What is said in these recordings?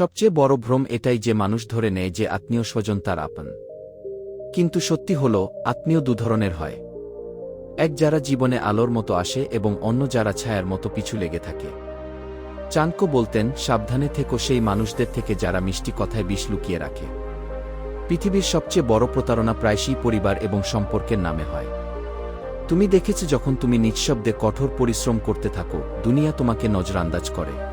সবচেয়ে বড় ভ্রম এটাই যে মানুষ ধরে নেয় যে আত্মীয় স্বজন তার আপন। কিন্তু সত্যি হল, আত্মীয় দুধরনের হয়। এক যারা জীবনে আলোর মতো আসে এবং অন্য যারা ছায়ার মতো পিছু লেগে থাকে। চাণক্য বলতেন, সাবধানে থেকো সেই মানুষদের থেকে যারা মিষ্টি কথায় বিষ লুকিয়ে রাখে। পৃথিবীর সবচেয়ে বড় প্রতারণা প্রায়শই পরিবার এবং সম্পর্কের নামে হয়। তুমি দেখেছ যখন তুমি নিঃশব্দে কঠোর পরিশ্রম করতে থাকো, দুনিয়া তোমাকে নজরান্দাজ করে।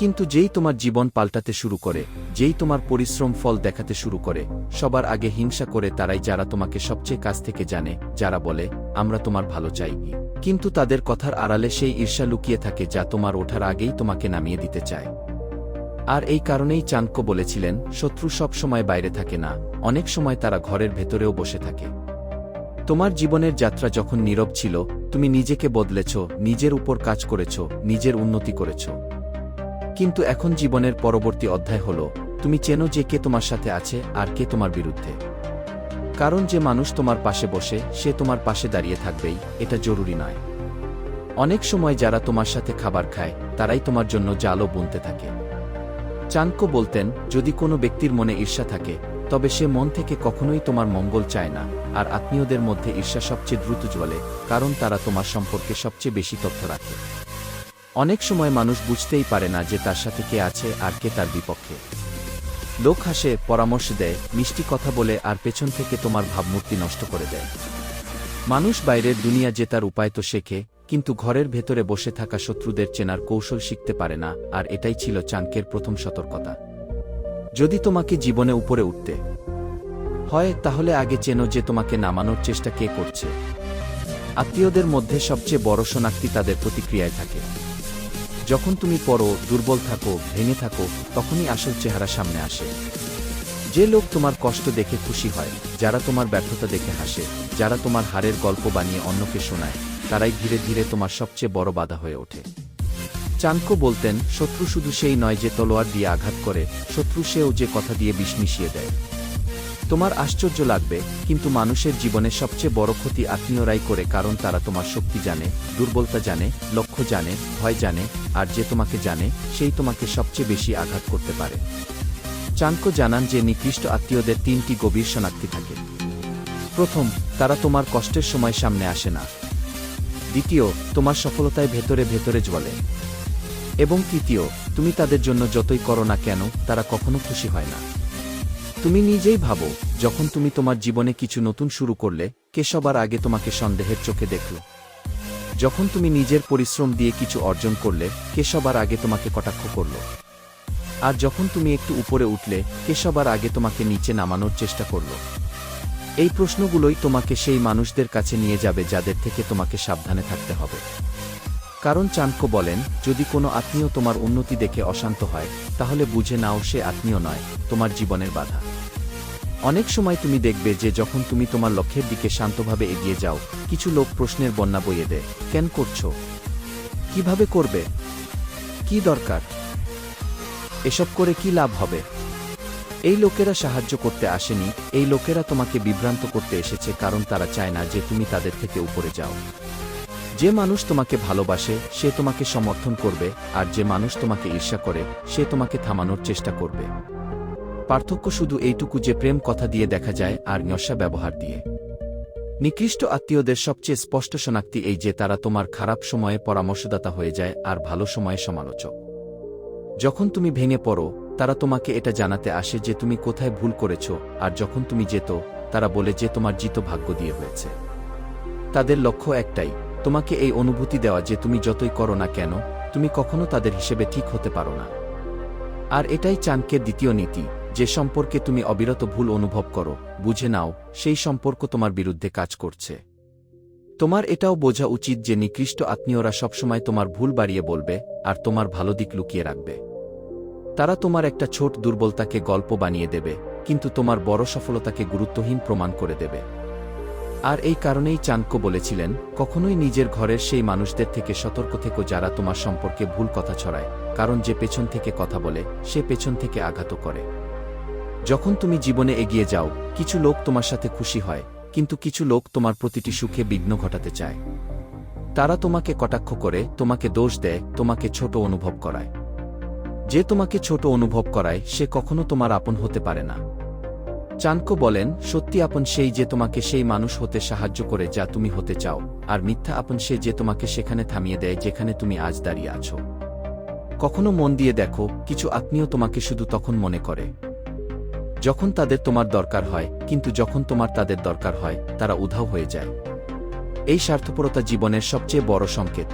কিন্তু যেই তোমার জীবন পাল্টাতে শুরু করে, যেই তোমার পরিশ্রম ফল দেখাতে শুরু করে, সবার আগে হিংসা করে তারাই যারা তোমাকে সবচেয়ে কাছ থেকে জানে, যারা বলে, আমরা তোমার ভালো চাই। কিন্তু তাদের কথার আড়ালে সেই ঈর্ষা লুকিয়ে থাকে যা তোমার ওঠার আগেই তোমাকে নামিয়ে দিতে চায়। আর এই কারণেই চাণক্য বলেছিলেন, শত্রু সব সময় বাইরে থাকে না, অনেক সময় তারা ঘরের ভেতরেও বসে থাকে। তোমার জীবনের যাত্রা যখন নীরব ছিল, তুমি নিজেকে বদলেছ, নিজের উপর কাজ করেছ, নিজের উন্নতি করেছ। কিন্তু এখন জীবনের পরবর্তী অধ্যায় হল, তুমি চেনো যে কে তোমার সাথে আছে আর কে তোমার বিরুদ্ধে। কারণ যে মানুষ তোমার পাশে বসে, সে তোমার পাশে দাঁড়িয়ে থাকবেই, এটা জরুরি নয়। অনেক সময় যারা তোমার সাথে খাবার খায়, তারাই তোমার জন্য জালও বুনতে থাকে। চাণক্য বলতেন, যদি কোনো ব্যক্তির মনে ঈর্ষা থাকে, তবে সে মন থেকে কখনোই তোমার মঙ্গল চায় না, আর আত্মীয়দের মধ্যে ঈর্ষা সবচেয়ে দ্রুত জ্বলে, কারণ তারা তোমার সম্পর্কে সবচেয়ে বেশি তথ্য রাখে। অনেক সময় মানুষ বুঝতেই পারে না যে তার সাথে কে আছে আর কে তার বিপক্ষে। লোক হাসে, পরামর্শ দেয়, মিষ্টি কথা বলে আর পেছন থেকে তোমার ভাবমূর্তি নষ্ট করে দেয়। মানুষ বাইরের দুনিয়া জেতার উপায় তো শেখে, কিন্তু ঘরের ভেতরে বসে থাকা শত্রুদের চেনার কৌশল শিখতে পারে না, আর এটাই ছিল চাণকের প্রথম সতর্কতা। যদি তোমাকে জীবনে উপরে উঠতে হয়, তাহলে আগে চেনো যে তোমাকে নামানোর চেষ্টা কে করছে। আত্মীয়দের মধ্যে সবচেয়ে বড় শনাক্তি তাদের প্রতিক্রিয়ায় থাকে। যখন তুমি পড়ো, দুর্বল থাকো ভেঙে থাকো, তখনই আসল চেহারা সামনে আসে। যে লোক তোমার কষ্ট দেখে খুশি হয়, যারা তোমার ব্যর্থতা দেখে হাসে, যারা তোমার হারের গল্প বানিয়ে অন্যকে শোনায়, তারাই ধীরে ধীরে তোমার সবচেয়ে বড় বাধা হয়ে ওঠে। চানকো বলতেন, শত্রু শুধু সেই নয় যে তলোয়ার দিয়ে আঘাত করে, শত্রু সেও যে কথা দিয়ে বিষ মিশিয়ে দেয়। তোমার আশ্চর্য লাগবে, কিন্তু মানুষের জীবনে সবচেয়ে বড় ক্ষতি আত্মীয়রাই করে কারণ তারা তোমার শক্তি জানে, দুর্বলতা জানে, লক্ষ্য জানে, ভয় জানে, আর যে তোমাকে জানে, সেই তোমাকে সবচেয়ে বেশি আঘাত করতে পারে। চাঙ্ক জানান যে নিকৃষ্ট আত্মীয়দের তিনটি গভীর শনাক্তি থাকে। প্রথম, তারা তোমার কষ্টের সময় সামনে আসে না। দ্বিতীয়, তোমার সফলতায় ভেতরে ভেতরে জ্বলে। এবং তৃতীয়, তুমি তাদের জন্য যতই করো না কেন, তারা কখনো খুশি হয় না। তুমি নিজেই ভাবো, যখন তুমি তোমার জীবনে কিছু নতুন শুরু করলে, কে সবার আগে তোমাকে সন্দেহের চোখে দেখল? যখন তুমি নিজের পরিশ্রম দিয়ে কিছু অর্জন করলে, কে সবার আগে তোমাকে কটাক্ষ করল? আর যখন তুমি একটু উপরে উঠলে, কে সবার আগে তোমাকে নিচে নামানোর চেষ্টা করল? এই প্রশ্নগুলোই তোমাকে সেই মানুষদের কাছে নিয়ে যাবে যাদের থেকে তোমাকে সাবধানে থাকতে হবে। কারণ চাণক্য বলেন, যদি কোনো আত্মীয় তোমার উন্নতি দেখে অশান্ত হয়, তাহলে বুঝে নাও সে আত্মীয় নয়, তোমার জীবনের বাধা। অনেক সময় তুমি দেখবে যে যখন তুমি তোমার লক্ষ্যের দিকে শান্তভাবে এগিয়ে যাও, কিছু লোক প্রশ্নের বন্যা বইয়ে দেয়, কেন করছ? কীভাবে করবে? কি দরকার? এসব করে কি লাভ হবে? এই লোকেরা সাহায্য করতে আসেনি, এই লোকেরা তোমাকে বিভ্রান্ত করতে এসেছে কারণ তারা চায় না যে তুমি তাদের থেকে উপরে যাও। যে মানুষ তোমাকে ভালোবাসে, সে তোমাকে সমর্থন করবে, আর যে মানুষ তোমাকে ঈর্ষা করে, সে তোমাকে থামানোর চেষ্টা করবে। পার্থক্য শুধু এইটুকু যে প্রেম কথা দিয়ে দেখা যায়, আর নশা ব্যবহার দিয়ে। নিকৃষ্ট আত্মীয়দের সবচেয়ে স্পষ্ট শনাক্তি এই যে তারা তোমার খারাপ সময়ে পরামর্শদাতা হয়ে যায়, আর ভালো সময়ে সমালোচক। যখন তুমি ভেঙে পড়ো, তারা তোমাকে এটা জানাতে আসে যে তুমি কোথায় ভুল করেছ, আর যখন তুমি যেত, তারা বলে যে তোমার জিত ভাগ্য দিয়ে হয়েছে। তাদের লক্ষ্য একটাই তোমাকে এই অনুভূতি দেওয়া যে তুমি যতই করো না কেন, তুমি কখনো তাদের হিসেবে ঠিক হতে পারো না। আর এটাই চাণকের দ্বিতীয় নীতি, যে সম্পর্কে তুমি অবিরত ভুল অনুভব করো, বুঝে নাও, সেই সম্পর্ক তোমার বিরুদ্ধে কাজ করছে। তোমার এটাও বোঝা উচিত যে নিকৃষ্ট আত্মীয়রা সবসময় তোমার ভুল বাড়িয়ে বলবে, আর তোমার ভালো দিক লুকিয়ে রাখবে। তারা তোমার একটা ছোট দুর্বলতাকে গল্প বানিয়ে দেবে, কিন্তু তোমার বড় সফলতাকে গুরুত্বহীন প্রমাণ করে দেবে। আর এই কারণেই চাণক্য বলেছিলেন, কখনোই নিজের ঘরের সেই মানুষদের থেকে সতর্ক থেকো যারা তোমার সম্পর্কে ভুল কথা ছড়ায়, কারণ যে পেছন থেকে কথা বলে, সে পেছন থেকে আঘাত করে। যখন তুমি জীবনে এগিয়ে যাও, কিছু লোক তোমার সাথে খুশি হয়, কিন্তু কিছু লোক তোমার প্রতিটি সুখে বিঘ্ন ঘটাতে চায়। তারা তোমাকে কটাক্ষ করে, তোমাকে দোষ দেয়, তোমাকে ছোট অনুভব করায়। যে তোমাকে ছোট অনুভব করায়, সে কখনো তোমার আপন হতে পারে না। চাণক্য বলেন, সত্যি আপন সেই যে তোমাকে সেই মানুষ হতে সাহায্য করে যা তুমি হতে চাও, আর মিথ্যা আপন সে যে তোমাকে সেখানে থামিয়ে দেয় যেখানে তুমি আজ দাঁড়িয়ে আছো। কখনো মন দিয়ে দেখো, কিছু আত্মীয় তোমাকে শুধু তখন মনে করে। যখন তাদের তোমার দরকার হয়, কিন্তু যখন তোমার তাদের দরকার হয়, তারা উধাও হয়ে যায়। এই স্বার্থপরতা জীবনের সবচেয়ে বড় সংকেত।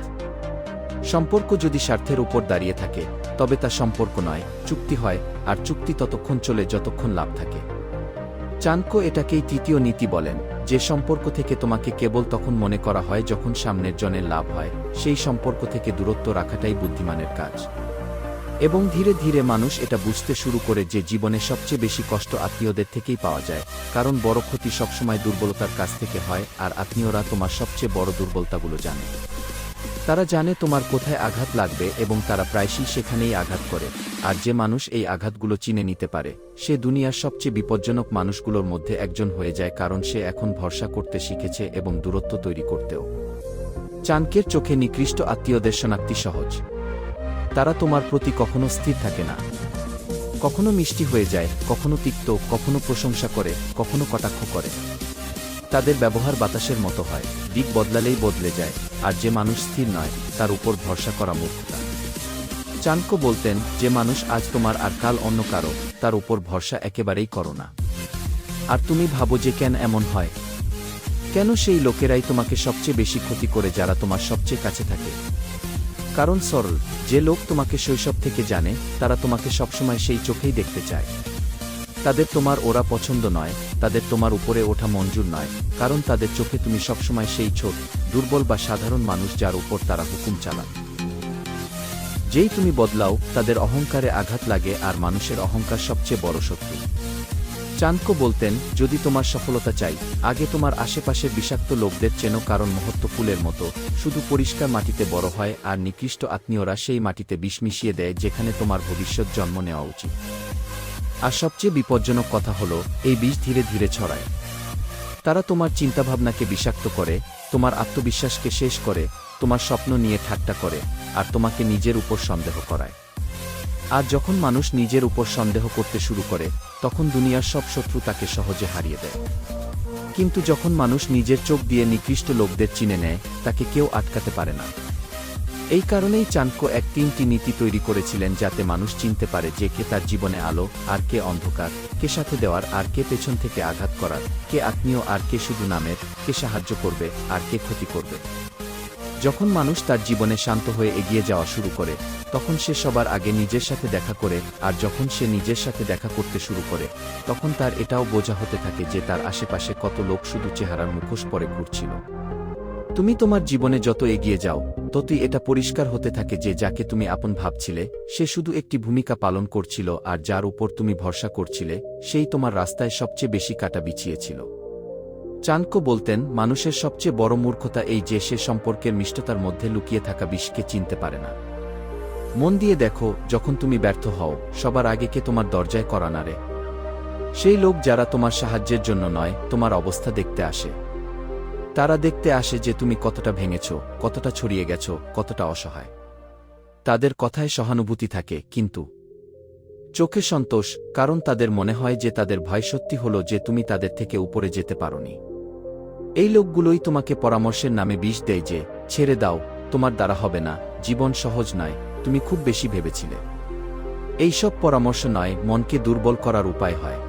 সম্পর্ক যদি স্বার্থের উপর দাঁড়িয়ে থাকে, তবে তা সম্পর্ক নয়, চুক্তি হয়, আর চুক্তি ততক্ষণ চলে যতক্ষণ লাভ থাকে। চাণক্য এটাকেই তৃতীয় নীতি বলেন, যে সম্পর্ক থেকে তোমাকে কেবল তখন মনে করা হয় যখন সামনের জনের লাভ হয়, সেই সম্পর্ক থেকে দূরত্ব রাখাটাই বুদ্ধিমানের কাজ। এবং ধীরে ধীরে মানুষ এটা বুঝতে শুরু করে যে জীবনে সবচেয়ে বেশি কষ্ট আত্মীয়দের থেকেই পাওয়া যায়, কারণ বড় ক্ষতি সবসময় দুর্বলতার কাছ থেকে হয়, আর আত্মীয়রা তোমার সবচেয়ে বড় দুর্বলতাগুলো জানে। তারা জানে তোমার কোথায় আঘাত লাগবে এবং তারা প্রায়শই সেখানেই আঘাত করে। আর যে মানুষ এই আঘাতগুলো চিনে নিতে পারে, সে দুনিয়ার সবচেয়ে বিপজ্জনক মানুষগুলোর মধ্যে একজন হয়ে যায় কারণ সে এখন ভরসা করতে শিখেছে এবং দূরত্ব তৈরি করতেও। চানকের চোখে নিকৃষ্ট আত্মীয়দের শনাক্তি সহজ। তারা তোমার প্রতি কখনো স্থির থাকে না। কখনো মিষ্টি হয়ে যায়, কখনো তিক্ত, কখনো প্রশংসা করে, কখনো কটাক্ষ করে। তাদের ব্যবহার বাতাসের মতো হয়। দিক বদলালেই বদলে যায়, আর যে মানুষ স্থির নয়, তার উপর ভরসা করা মূর্খতা চাণক্য বলতেন, যে মানুষ আজ তোমার আর কাল অন্য কারও, তার উপর ভরসা একেবারেই করো না। আর তুমি ভাবো যে কেন এমন হয়? কেন সেই লোকেরাই তোমাকে সবচেয়ে বেশি ক্ষতি করে যারা তোমার সবচেয়ে কাছে থাকে? কারণ সরল, যে লোক তোমাকে শৈশব থেকে জানে, তারা তোমাকে সবসময় সেই চোখেই দেখতে চায়। তাদের তোমার ওরা পছন্দ নয়, তাদের তোমার উপরে ওঠা মঞ্জুর নয়, কারণ তাদের চোখে তুমি সবসময় সেই ছোট, দুর্বল বা সাধারণ মানুষ যার উপর তারা হুকুম চালান যেই তুমি বদলাও, তাদের অহংকারে আঘাত লাগে আর মানুষের অহংকার সবচেয়ে বড় শত্রু। চাণক্য বলতেন, যদি তোমার সফলতা চাই, আগে তোমার আশেপাশে বিষাক্ত লোকদের চেনো কারণ মহত্ব ফুলের মতো। শুধু পরিষ্কার মাটিতে বড় হয় আর নিকৃষ্ট আত্মীয়রা সেই মাটিতে বিষ মিশিয়ে দেয় যেখানে তোমার ভবিষ্যৎ জন্ম নেওয়া উচিত। আর সবচেয়ে বিপজ্জনক কথা হলো, এই বিষ ধীরে ধীরে ছড়ায়। তারা তোমার চিন্তাভাবনাকে বিষাক্ত করে, তোমার আত্মবিশ্বাসকে শেষ করে, তোমার স্বপ্ন নিয়ে ঠাট্টা করে, আর তোমাকে নিজের উপর সন্দেহ করায়। আর যখন মানুষ নিজের উপর সন্দেহ করতে শুরু করে, তখন দুনিয়ার সব শত্রু তাকে সহজে হারিয়ে দেয়। কিন্তু যখন মানুষ নিজের চোখ দিয়ে নিকৃষ্ট লোকদের চিনে নেয়, তাকে কেউ আটকাতে পারে না। এই কারণেই চাণক্য এক তিনটি নীতি তৈরি করেছিলেন যাতে মানুষ চিনতে পারে যে কে তার জীবনে আলো, আর কে অন্ধকার, কে সাথে দেওয়ার, আর কে পেছন থেকে আঘাত করার, কে আত্মীয়, আর কে শুধু নামের, কে সাহায্য করবে, আর কে ক্ষতি করবে। যখন মানুষ তার জীবনে শান্ত হয়ে এগিয়ে যাওয়া শুরু করে, তখন সে সবার আগে নিজের সাথে দেখা করে, আর যখন সে নিজের সাথে দেখা করতে শুরু করে, তখন তার এটাও বোঝা হতে থাকে যে তার আশেপাশে কত লোক শুধু চেহারার মুখোশ পরে ঘুরছিল। তুমি তোমার জীবনে যত এগিয়ে যাও, ততই এটা পরিষ্কার হতে থাকে যে যাকে তুমি আপন ভাবছিলে, সে শুধু একটি ভূমিকা পালন করছিল আর যার উপর তুমি ভরসা করছিলে, সেই তোমার রাস্তায় সবচেয়ে বেশি কাটা বিছিয়েছিল। চাণক্য বলতেন, মানুষের সবচেয়ে বড় মূর্খতা এই যে সে সম্পর্কের মিষ্টতার মধ্যে লুকিয়ে থাকা বিষকে চিনতে পারে না। মন দিয়ে দেখো, যখন তুমি ব্যর্থ হও, সবার আগে কে তোমার দরজায় করা নাড়ে। সেই লোক যারা তোমার সাহায্যের জন্য নয়, তোমার অবস্থা দেখতে আসে। তারা দেখতে আসে যে তুমি কতটা ভেঙেছ, কতটা ছড়িয়ে গেছ, কতটা অসহায়। তাদের কথায় সহানুভূতি থাকে, কিন্তু চোখে সন্তোষ, কারণ তাদের মনে হয় যে তাদের ভয় সত্যি হল যে তুমি তাদের থেকে উপরে যেতে পারোনি। এই লোকগুলোই তোমাকে পরামর্শের নামে বিষ দেয় যে, ছেড়ে দাও, তোমার দ্বারা হবে না, জীবন সহজ নয়, তুমি খুব বেশি ভেবেছিলে। এইসব পরামর্শ নয়, মনকে দুর্বল করার উপায় হয়।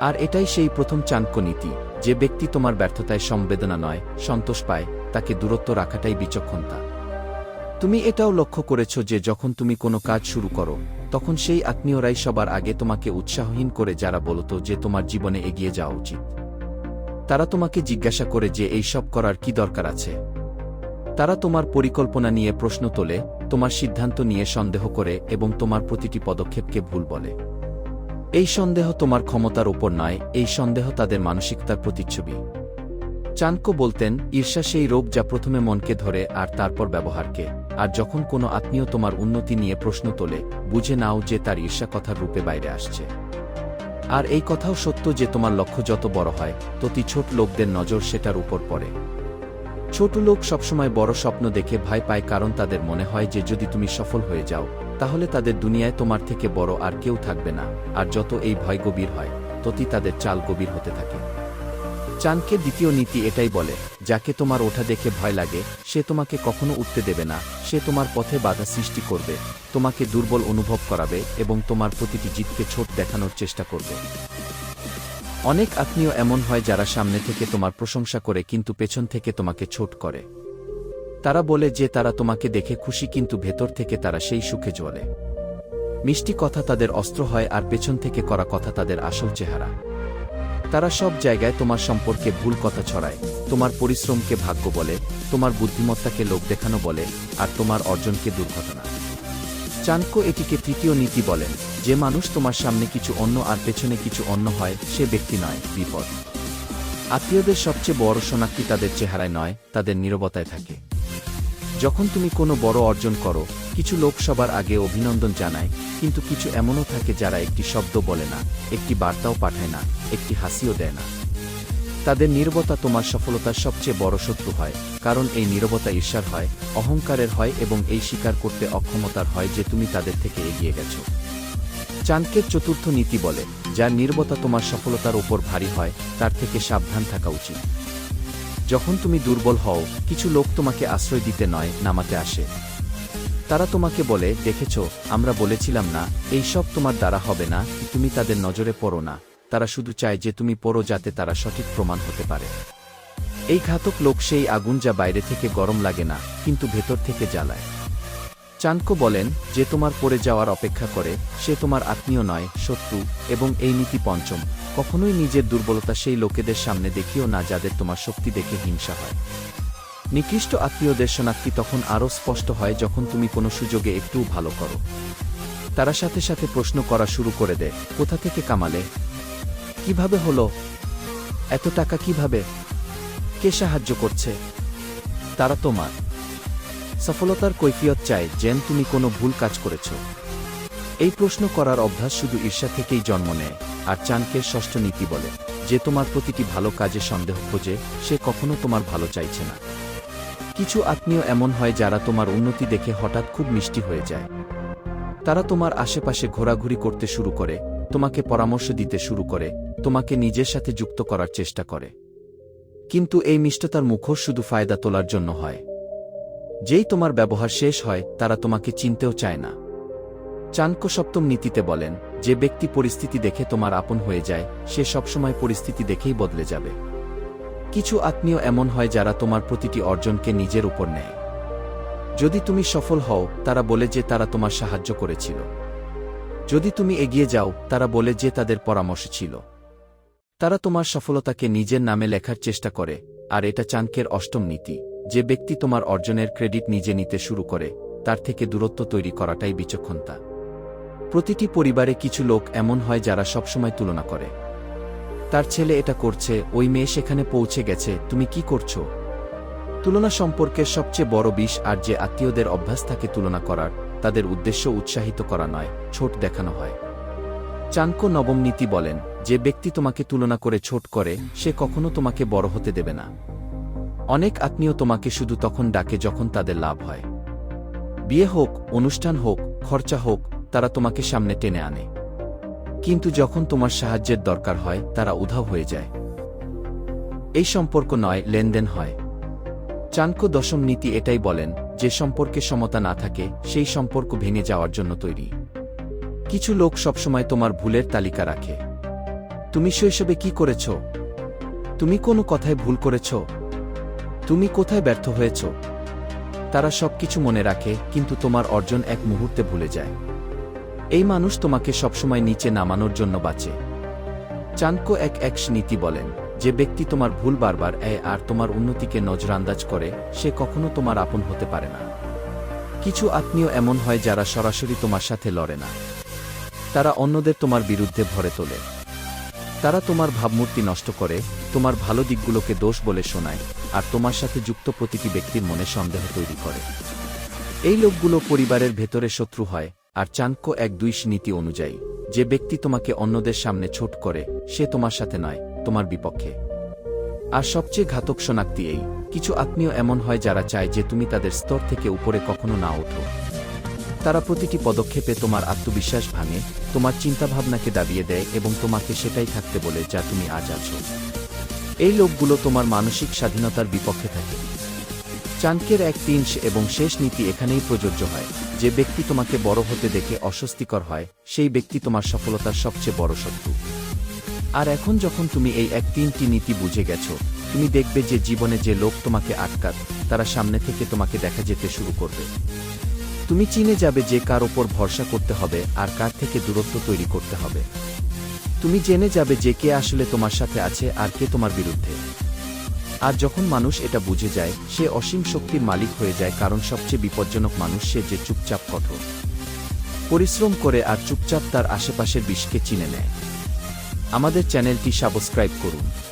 আর এটাই সেই প্রথম চাণক্য নীতি, যে ব্যক্তি তোমার ব্যর্থতায় সংবেদনা নয়, সন্তোষ পায়, তাকে দূরত্ব রাখাটাই বিচক্ষণতা। তুমি এটাও লক্ষ্য করেছ যে যখন তুমি কোনো কাজ শুরু করো, তখন সেই আত্মীয়রাই সবার আগে তোমাকে উৎসাহহীন করে যারা বলতো যে তোমার জীবনে এগিয়ে যাওয়া উচিত। তারা তোমাকে জিজ্ঞাসা করে যে এই সব করার কি দরকার আছে? তারা তোমার পরিকল্পনা নিয়ে প্রশ্ন তোলে, তোমার সিদ্ধান্ত নিয়ে সন্দেহ করে এবং তোমার প্রতিটি পদক্ষেপকে ভুল বলে। এই সন্দেহ তোমার ক্ষমতার ওপর নয়, এই সন্দেহ তাদের মানসিকতার প্রতিচ্ছবি। চানকো বলতেন, ঈর্ষা সেই রোগ যা প্রথমে মনকে ধরে আর তারপর ব্যবহারকে, আর যখন কোনো আত্মীয় তোমার উন্নতি নিয়ে প্রশ্ন তোলে, বুঝে নাও যে তার ঈর্ষা কথার রূপে বাইরে আসছে। আর এই কথাও সত্য যে তোমার লক্ষ্য যত বড় হয় ততি ছোট লোকদের নজর সেটার উপর পড়ে। ছোট লোক সবসময় বড় স্বপ্ন দেখে ভয় পায় কারণ তাদের মনে হয় যে যদি তুমি সফল হয়ে যাও তাহলে তাদের দুনিয়ায় তোমার থেকে বড় আর কেউ থাকবে না, আর যত এই ভয় গভীর হয়, ততই তাদের চাল গভীর হতে থাকে। চাণক্যের দ্বিতীয় নীতি এটাই বলে, যাকে তোমার ওঠা দেখে ভয় লাগে, সে তোমাকে কখনো উঠতে দেবে না, সে তোমার পথে বাধা সৃষ্টি করবে, তোমাকে দুর্বল অনুভব করাবে এবং তোমার প্রতিটি জিতকে ছোট দেখানোর চেষ্টা করবে। অনেক আত্মীয় এমন হয় যারা সামনে থেকে তোমার প্রশংসা করে কিন্তু পেছন থেকে তোমাকে ছোট করে। তারা বলে যে তারা তোমাকে দেখে খুশি, কিন্তু ভেতর থেকে তারা সেই সুখে জ্বলে। মিষ্টি কথা তাদের অস্ত্র হয় আর পেছন থেকে করা কথা তাদের আসল চেহারা। তারা সব জায়গায় তোমার সম্পর্কে ভুল কথা ছড়ায়, তোমার পরিশ্রমকে ভাগ্য বলে, তোমার বুদ্ধিমত্তাকে লোক দেখানো বলে, আর তোমার অর্জনকে দুর্ঘটনা। চাণক্য এটিকে তৃতীয় নীতি বলেন, যে মানুষ তোমার সামনে কিছু অন্য আর পেছনে কিছু অন্য হয়, সে ব্যক্তি নয়, বিপদ। আত্মীয়দের সবচেয়ে বড় শনাক্তি তাদের চেহারায় নয়, তাদের নীরবতায় থাকে। যখন তুমি কোনো বড় অর্জন করো, কিছু লোক সবার আগে অভিনন্দন জানায়, কিন্তু কিছু এমনও থাকে যারা একটি শব্দ বলে না, একটি বার্তাও পাঠায় না, একটি হাসিও দেয় না। তাদের নীরবতা তোমার সফলতার সবচেয়ে বড় শত্রু হয়, কারণ এই নীরবতা ঈর্ষার হয়, অহংকারের হয় এবং এই স্বীকার করতে অক্ষমতার হয় যে তুমি তাদের থেকে এগিয়ে গেছো। চাণক্যের চতুর্থ নীতি বলে, যার নীরবতা তোমার সফলতার ওপর ভারী হয়, তার থেকে সাবধান থাকা উচিত। যখন তুমি দুর্বল হও, কিছু লোক তোমাকে আশ্রয় দিতে নয়, নামাতে আসে। তারা তোমাকে বলে, দেখেছ, আমরা বলেছিলাম না, এই সব তোমার দ্বারা হবে না, তুমি তাদের নজরে পড়ো না। তারা শুধু চায় যে তুমি পড়ো যাতে তারা সঠিক প্রমাণ হতে পারে। এই ঘাতক লোক সেই আগুন যা বাইরে থেকে গরম লাগে না, কিন্তু ভেতর থেকে জ্বালায়। চাণক্য বলেন, যে তোমার পড়ে যাওয়ার অপেক্ষা করে, সে তোমার আত্মীয় নয়, শত্রু, এবং এই নীতি পঞ্চম। কখনোই নিজের দুর্বলতা সেই লোকেদের সামনে দেখিও না যাদের তোমার শক্তি দেখে হিংসা হয়। নিকৃষ্ট আত্মীয়দের শনাক্তি তখন আরও স্পষ্ট হয় যখন তুমি কোনো সুযোগে একটু ভালো করো। তারা সাথে সাথে প্রশ্ন করা শুরু করে দেয়, কোথা থেকে কামালে? কীভাবে হলো? এত টাকা কীভাবে? কে সাহায্য করছে? তারা তোমার। সফলতার কৈফিয়ত চায় যেন তুমি কোনো ভুল কাজ করেছ। এই প্রশ্ন করার অভ্যাস শুধু ঈর্ষা থেকেই জন্ম নেয়, আর চাণক্যের ষষ্ঠ নীতি বলে, যে তোমার প্রতিটি ভালো কাজে সন্দেহ খোঁজে, সে কখনো তোমার ভালো চাইছে না। কিছু আত্মীয় এমন হয় যারা তোমার উন্নতি দেখে হঠাৎ খুব মিষ্টি হয়ে যায়। তারা তোমার আশেপাশে ঘোরাঘুরি করতে শুরু করে, তোমাকে পরামর্শ দিতে শুরু করে, তোমাকে নিজের সাথে যুক্ত করার চেষ্টা করে। কিন্তু এই মিষ্টতার মুখোশ শুধু ফায়দা তোলার জন্য হয়। যেই তোমার ব্যবহার শেষ হয়, তারা তোমাকে চিনতেও চায় না। চাণক্য সপ্তম নীতিতে বলেন, যে ব্যক্তি পরিস্থিতি দেখে তোমার আপন হয়ে যায়, সে সবসময় পরিস্থিতি দেখেই বদলে যাবে। কিছু আত্মীয় এমন হয় যারা তোমার প্রতিটি অর্জনকে নিজের উপর নেয়। যদি তুমি সফল হও, তারা বলে যে তারা তোমার সাহায্য করেছিল। যদি তুমি এগিয়ে যাও, তারা বলে যে তাদের পরামর্শ ছিল। তারা তোমার সফলতাকে নিজের নামে লেখার চেষ্টা করে, আর এটা চাণক্যের অষ্টম নীতি। যে ব্যক্তি তোমার অর্জনের ক্রেডিট নিজে নিতে শুরু করে, তার থেকে দূরত্ব তৈরি করাটাই বিচক্ষণতা। প্রতিটি পরিবারে কিছু লোক এমন হয় যারা সবসময় তুলনা করে। তার ছেলে এটা করছে, ওই মেয়ে সেখানে পৌঁছে গেছে, তুমি কি করছ? তুলনা সম্পর্কে সবচেয়ে বড় বিষ আর যে আত্মীয়দের অভ্যাস থাকে তুলনা করার, তাদের উদ্দেশ্য উৎসাহিত করা নয়, ছোট দেখানো হয়। চাণক্য নবম নীতি বলেন, যে ব্যক্তি তোমাকে তুলনা করে ছোট করে, সে কখনো তোমাকে বড় হতে দেবে না। অনেক আত্মীয় তোমাকে শুধু তখন ডাকে যখন তাদের লাভ হয়। বিয়ে হোক, অনুষ্ঠান হোক, খরচা হোক তারা তোমাকে সামনে টেনে আনে। কিন্তু যখন তোমার সাহায্যের দরকার হয়, তারা উধাও হয়ে যায়। এই সম্পর্ক নয়, লেনদেন হয়। চাণক্য দশম নীতি এটাই বলেন, যে সম্পর্কে সমতা না থাকে, সেই সম্পর্ক ভেঙে যাওয়ার জন্য তৈরি। কিছু লোক সবসময় তোমার ভুলের তালিকা রাখে। তুমি শৈশবে কি করেছ? তুমি কোনো কথায় ভুল করেছ? তুমি কোথায় ব্যর্থ হয়েছ? তারা সবকিছু মনে রাখে, কিন্তু তোমার অর্জন এক মুহূর্তে ভুলে যায়। এই মানুষ তোমাকে সবসময় নিচে নামানোর জন্য বাঁচে। চাণক্য এক এক নীতি বলেন, যে ব্যক্তি তোমার ভুল বারবার এ আর তোমার উন্নতিকে নজরান্দাজ করে, সে কখনো তোমার আপন হতে পারে না। কিছু আত্মীয় এমন হয় যারা সরাসরি তোমার সাথে লড়ে না। তারা অন্যদের তোমার বিরুদ্ধে ভরে তোলে। তারা তোমার ভাবমূর্তি নষ্ট করে, তোমার ভালো দিকগুলোকে দোষ বলে শোনায়, আর তোমার সাথে যুক্ত প্রতিটি ব্যক্তির মনে সন্দেহ তৈরি করে। এই লোকগুলো পরিবারের ভেতরে শত্রু হয় আর চাণক্য এক দুই নীতি অনুযায়ী, যে ব্যক্তি তোমাকে অন্যদের সামনে ছোট করে, সে তোমার সাথে নয়, তোমার বিপক্ষে। আর সবচেয়ে ঘাতক শনাক্তি এই, কিছু আত্মীয় এমন হয় যারা চায় যে তুমি তাদের স্তর থেকে উপরে কখনো না ওঠো। তারা প্রতিটি পদক্ষেপে তোমার আত্মবিশ্বাস ভাঙে, তোমার চিন্তাভাবনাকে দাবিয়ে দেয় এবং তোমাকে সেটাই থাকতে বলে যা তুমি আজ আছো। এই লোকগুলো তোমার মানসিক স্বাধীনতার বিপক্ষে থাকে। চাণক্যের এক তিন এবং শেষ নীতি এখানেই প্রযোজ্য হয়। যে ব্যক্তি তোমাকে বড় হতে দেখে অস্বস্তিকর হয়, সেই ব্যক্তি তোমার সফলতার সবচেয়ে বড় শত্রু। আর এখন যখন তুমি এই এক তিনটি নীতি বুঝে গেছো, তুমি দেখবে যে জীবনে যে লোক তোমাকে আটকাত, তারা সামনে থেকে তোমাকে দেখা যেতে শুরু করবে। তুমি চিনে যাবে যে কার ওপর ভরসা করতে হবে আর কার থেকে দূরত্ব তৈরি করতে হবে। তুমি জেনে যাবে যে কে আসলে তোমার সাথে আছে আর কে তোমার বিরুদ্ধে। আর যখন মানুষ এটা বুঝে যায়, সে অসীম শক্তির মালিক হয়ে যায় কারণ সবচেয়ে বিপজ্জনক মানুষ সে যে চুপচাপ কঠোর। পরিশ্রম করে আর চুপচাপ তার আশেপাশের বিষকে চিনে নেয়। আমাদের চ্যানেলটি সাবস্ক্রাইব করুন।